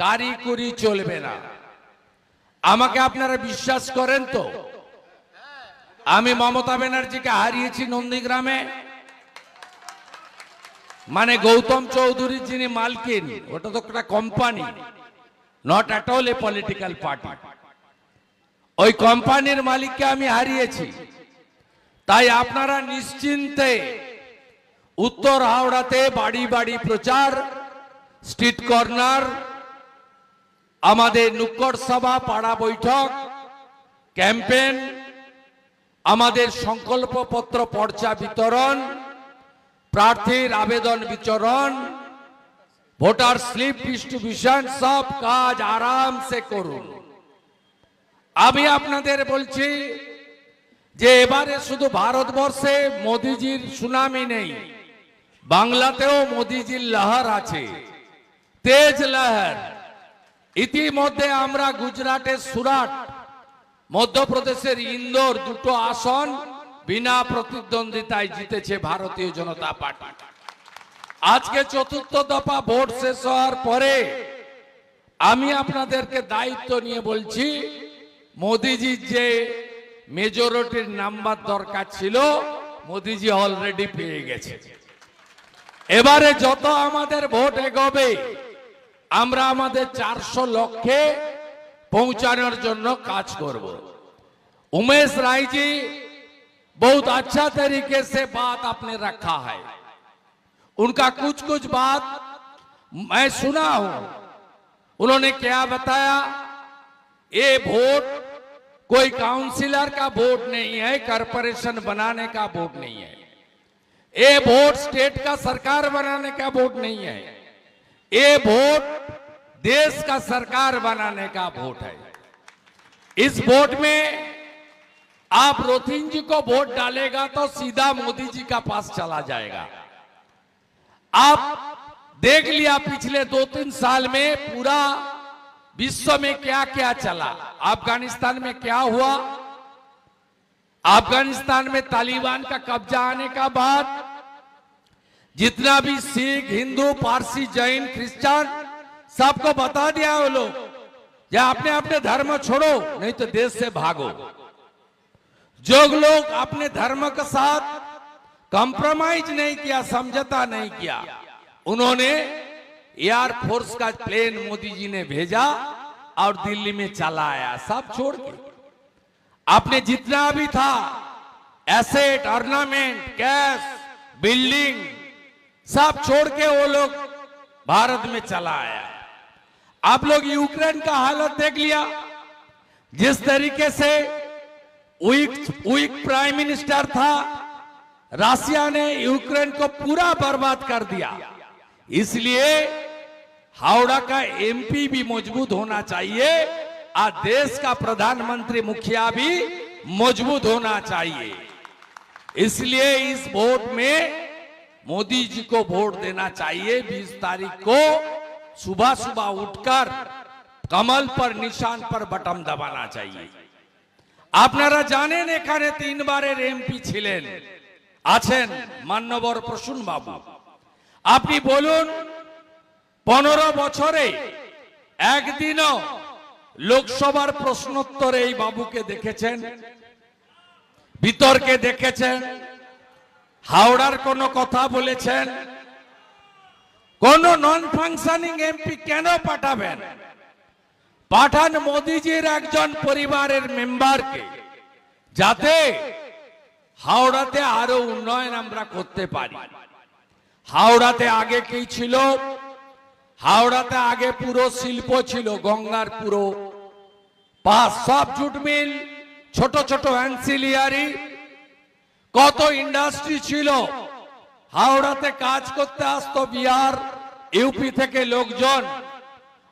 কারিকুরি চলবে না। আমাকে আপনারা বিশ্বাস করেন তো? আমি মমতা ব্যানার্জিকে হারিয়েছি নন্দীগ্রামে। মানে গৌতম চৌধুরী যিনি মালকিন, ওটা তো একটা company not at all a political party ওই কোম্পানির মালিককে আমি হারিয়েছি। তাই আপনারা নিশ্চিন্তে উত্তর হাওড়াতে বাড়ি বাড়ি প্রচার স্ট্রিট কর্নার আমাদের নুক্কড় সভা, পাড়া বৈঠক ক্যাম্পেন আমাদের সংকল্পপত্র পর্চা বিতরণ, প্রার্থীর আবেদন বিচরণ, ভোটার স্লিপ ডিস্ট্রিবিউশন, সব কাজ আরামসে করুন। আমি আপনাদের বলছি যে এবারে শুধু ভারতবর্ষে মোদিজির সুনামি নেই, বাংলাতেও মোদিজির লহর আছে, তেজ লহর। ইতিমধ্যে আমরা গুজরাটের সুরাট, মধ্যপ্রদেশের ইন্দোর দুটো আসন বিনা প্রতিদ্বন্দ্বিতায় জিতেছে ভারতীয় জনতা পার্টি। আজকে চতুর্থ দফা ভোট শেষ হওয়ার পরে আমি আপনাদেরকে দায়িত্ব নিয়ে বলছি মোদিজির যে মেজরিটির নাম্বার দরকার ছিল, মোদিজি অলরেডি পেয়ে গেছে। এবারে যত আমাদের ভোট এগোবে আমরা আমাদের চারশো লক্ষে पहुंचाने জন্য কাজ করব उमेश राय जी बहुत अच्छा तरीके से बात आपने रखा है उनका कुछ कुछ बात मैं सुना हूं उन्होंने क्या बताया ये वोट कोई काउंसिलर का वोट नहीं है कॉरपोरेशन बनाने का वोट नहीं है ये वोट स्टेट का सरकार बनाने का वोट नहीं है ये वोट देश का सरकार बनाने का वोट है। इस वोट में आप रोथिन जी को वोट डालेगा तो सीधा मोदी जी का पास चला जाएगा। आप देख लिया पिछले दो तीन साल में पूरा विश्व में क्या क्या चला। अफ़गानिस्तान में क्या हुआ? अफ़गानिस्तान में तालिबान का कब्जा आने का बाद जितना भी सिख, हिंदू, पारसी, जैन, क्रिश्चियन, सबको बता दिया वो लोग या अपने अपने धर्म छोड़ो, नहीं तो देश से भागो। जो लोग अपने धर्म के साथ कॉम्प्रोमाइज नहीं किया, समझौता नहीं किया, उन्होंने एयर फोर्स का प्लेन मोदी जी ने भेजा और दिल्ली में चला आया सब छोड़ के। आपने जितना भी था एसेट ऑर्नामेंट कैश बिल्डिंग सब छोड़ के वो लोग भारत में चला आया। आप लोग यूक्रेन का हालत देख लिया। जिस तरीके से वीक वीक प्राइम मिनिस्टर था, रशिया ने यूक्रेन को पूरा बर्बाद कर दिया। इसलिए हावड़ा का एमपी भी मज़बूत होना चाहिए, और देश का प्रधानमंत्री मुखिया भी मज़बूत होना चाहिए। इसलिए इस वोट में मोदी जी को वोट देना चाहिए 20 तारीख को सुबह सुबह उठकर कमल पर निशान पर बटन दबाना चाहिए আপনারা জানেন এখানে তিনবারের এমপি ছিলেন আছেন মান্যবর প্রসূন বাবু আপনি বলুন পনেরো বছরে একদিনও লোকসভার প্রশ্নোত্তরে এই বাবুকে দেখেছেন বিতর্কে দেখেছেন হাওড়ার কোনো কথা বলেছেন? কোন নন ফাংশনিং এমপি কেন পাঠাবেন? পাঠান মোদিজির একজন পরিবারের মেম্বারকে, যাতে হাওড়াতে আরও উন্নয়ন আমরা করতে পারি। হাওড়াতে আগে কি ছিল? হাওড়াতে আগে পুরো শিল্প ছিল, গঙ্গার পুরো। পাস সব জুট মিল, ছোট ছোট অ্যান্সিলিয়ারি কত ইন্ডাস্ট্রি ছিল? হাওড়াতে কাজ করতে আসতো বিহার ইউপি থেকে লোকজন।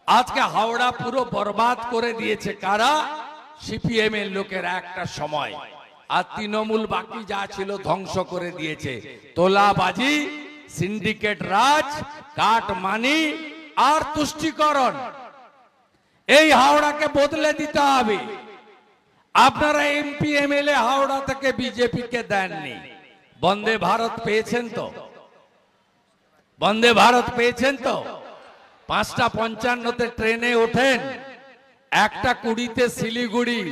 আজকে হাওড়া পুরো বরবাদ করে দিয়েছে। কারা? সিপিএম এর লোকের একটা সময়। আর তৃণমূল বাকি যা ছিল ধ্বংস করে দিয়েছে। তোলাবাজি সিন্ডিকেট রাজ কাট মানি আর তুষ্টিকরণ। এই হাওড়াকে বদলে দিতে হবে। আপনারা এমপি, এমএলএ হাওড়া থেকে বিজেপি কে দেননি। বন্দে ভারত পেয়েছেন তো? বন্দে ভারত পেয়েছেন তো? পাঁচটা পঞ্চান্নতে ট্রেনে ওঠেন, একটা কুড়িতে শিলিগুড়ি,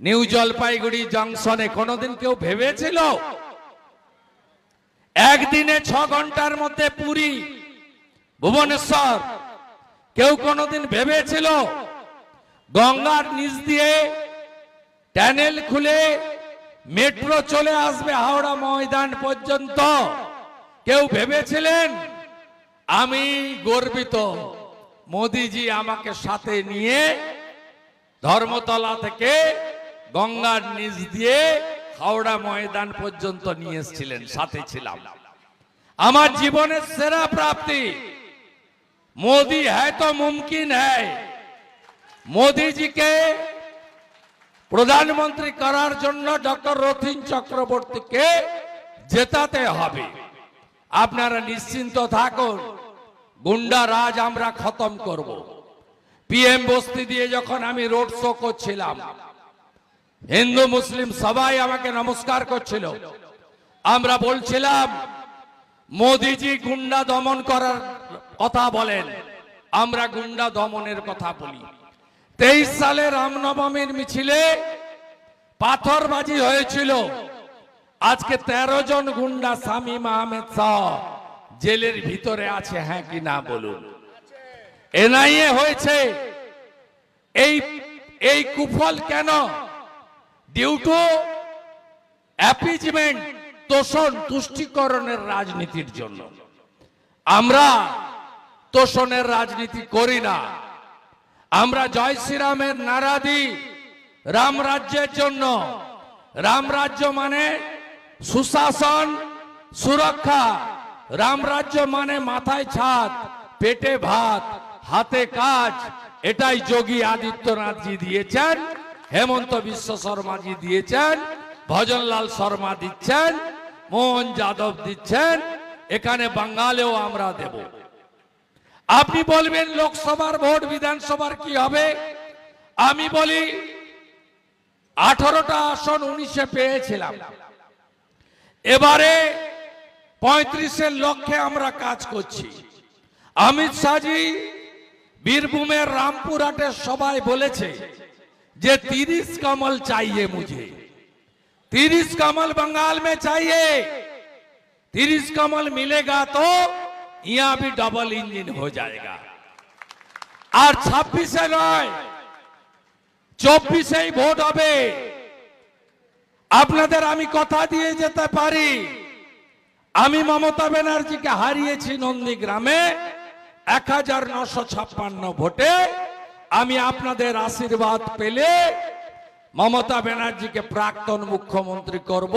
নিউ জলপাইগুড়ি জংশনে। কোনোদিন কেউ ভেবেছিল? একদিনে ছ ঘণ্টার মধ্যে পুরী, ভুবনেশ্বর, কেউ কোনোদিন ভেবেছিল? গঙ্গার নিচ দিয়ে ট্যানেল খুলে মেট্রো চলে আসবে হাওড়া ময়দান পর্যন্ত। কেউ ভেবেছিলেন? আমি গর্বিত। মোদিজি আমাকে সাথে নিয়ে ধর্মতলা থেকে গঙ্গার নিচ দিয়ে হাওড়া ময়দান পর্যন্ত নিয়ে এসেছিলেন, সাথে ছিলাম। আমার জীবনের সেরা প্রাপ্তি, মোদি হ্যাঁ তো মুমকিন হ্যাঁ মোদিজিকে প্রধানমন্ত্রী করার জন্য ডক্টর রথিন চক্রবর্তীকে জেতাতে হবে। আপনারা নিশ্চিন্ত থাকুন, গুন্ডা রাজ আমরা খতম করব। পিএম বস্তি দিয়ে যখন আমি রোড শো করছিলাম, হিন্দু মুসলিম সবাই আমাকে নমস্কার করছিল। আমরা বলছিলাম, মোদিজি গুন্ডা দমন করার কথা বলেন, আমরা গুন্ডা দমনের কথা বলি। তেইশ সালে রামনবমীর মিছিলে পাথরবাজি হয়েছিল। আজকে তেরো জন গুন্ডা স্বামী আহমেদ শাহ জেলের ভিতরে আছে হ্যাঁ কি না বলুন। এনআইএ হয়েছে। এই এই কুফল কেন? ডিউ টু অ্যাপিজমেন্ট তোষণ, তুষ্টিকরণের রাজনীতির জন্য। আমরা তোষণের রাজনীতি করি না। আমরা জয় শ্রীরামের নারা দিই রাম রাজ্যের জন্য। রাম রাজ্য মানে সুশাসন, সুরক্ষা। রাম রাজ্য মানে মাথায় ছাদ, পেটে ভাত, হাতে কাজ। এটাই যোগী আদিত্যনাথজি দিয়েছেন, হেমন্ত বিশ্ব শর্মাজি দিয়েছেন, ভজনলাল শর্মা দিচ্ছেন, মোহন যাদব দিচ্ছেন, এখানে বাঙ্গালেও আমরা দেব। আপনি বলবেন লোকসভার ভোট বিধানসভার কি হবে আমি বলি আঠারোটা আসন উনিশে পেয়েছিলাম এবারে পঁয়ত্রিশের লক্ষ্যে আমরা কাজ করছি অমিত শাহজি বীরভূমের রামপুরহাটের সবাই বলেছে যে তিরিশ কমল চাইয়ে মুঝে তিরিশ कमल बंगाल में चाहिए तीरिस कमल मिलेगा तो यहां भी डबल इंजन हो जाएगा আর ছাব্বিশে নয় চব্বিশেই ভোট হবে আপনাদের আমি কথা দিয়ে যেতে পারি আমি মমতা ব্যানার্জিকে হারিয়েছি নন্দীগ্রামে এক হাজার নশো ছাপ্পান্ন ভোটে আমি আপনাদের আশীর্বাদ পেলে মমতা ব্যানার্জিকে প্রাক্তন মুখ্যমন্ত্রী করব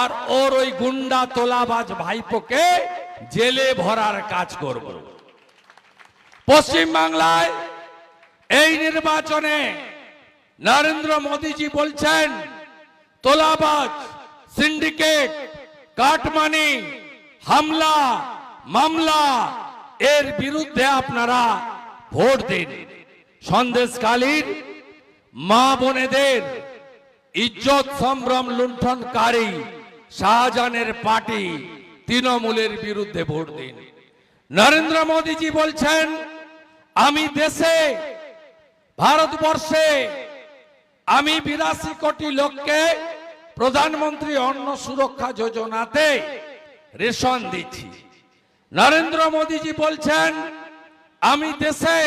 আর ওর ওই গুন্ডা তোলাবাজ ভাইপোকে জেলে ভরার কাজ করব। পশ্চিম বাংলায় এই নির্বাচনে নরেন্দ্র মোদীজি বলছেন, তোলাবাজ সিন্ডিকেট কাটমানি, হামলা, মামলা, এর বিরুদ্ধে আপনারা ভোট দিন। সন্দেশকালীন মা বোনেদের ইজ্জত সম্ভ্রম লুণ্ঠনকারী শাহজাহানের পার্টি তৃণমূলের বিরুদ্ধে ভোট দিন। নরেন্দ্র মোদীজি বলছেন, আমি দেশে, ভারতবর্ষে, আমি বিরাশি কোটি লোককে প্রধানমন্ত্রী অন্ন সুরক্ষা যোজনাতে রেশন দিচ্ছি। নরেন্দ্র মোদীজি বলছেন, আমি দেশে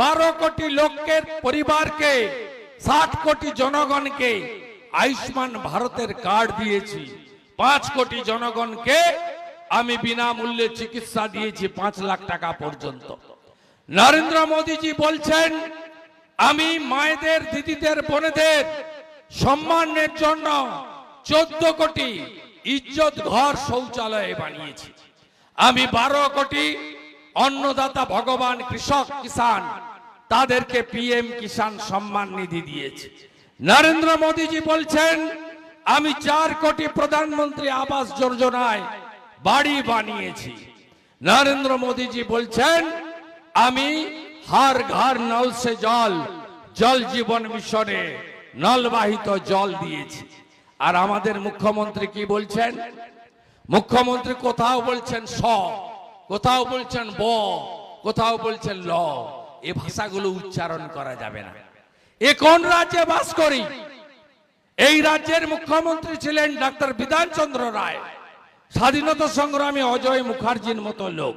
বারো কোটি লোকের পরিবারকে, ষাট কোটি জনগণকে আয়ুষ্মান ভারতের কার্ড দিয়েছি। পাঁচ কোটি জনগণকে আমি বিনামূল্যে চিকিৎসা দিয়েছি পাঁচ লাখ টাকা পর্যন্ত। নরেন্দ্র মোদীজি বলছেন, আমি মায়েদের, দিদিদের, বোনেদের সম্মানের জন্য চোদ্দ কোটি ইজ্জত ঘর শৌচালয়ে বানিয়েছি। আমি বারো কোটি অন্নদাতা ভগবান কৃষক কিষান তাদেরকে পিএম কিষান সম্মান নিধি দিয়েছে। নরেন্দ্র মোদীজি বলছেন আমি চার কোটি প্রধানমন্ত্রী আবাস যোজনায় বাড়ি বানিয়েছি। নরেন্দ্র মোদীজি বলছেন, আমি হার ঘর নল সে জল জল জীবন মিশনে নলবাহিত জল দিয়েছি। আর আমাদের মুখ্যমন্ত্রী কি বলছেন? মুখ্যমন্ত্রী কোথাও বলছেন স, কোথাও বলছেন ব, কোথাও বলছেন ল। এ ভাষাগুলো উচ্চারণ করা যাবে না। এ কোন রাজ্যে বাস করি? এই রাজ্যের মুখ্যমন্ত্রী ছিলেন ডাক্তার বিধানচন্দ্র রায়। স্বাধীনতা সংগ্রামী অজয় মুখার্জির মতো লোক।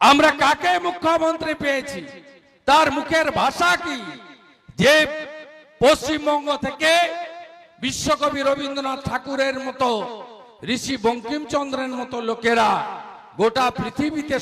আমরা কাকে মুখ্যমন্ত্রী পেয়েছি? তার মুখের ভাষা কি? যে পশ্চিমবঙ্গ থেকে বিশ্বকবি রবীন্দ্রনাথ ঠাকুরের মতো, ঋষি বঙ্কিমচন্দ্রের মতো লোকেরা গোটা পৃথিবীতে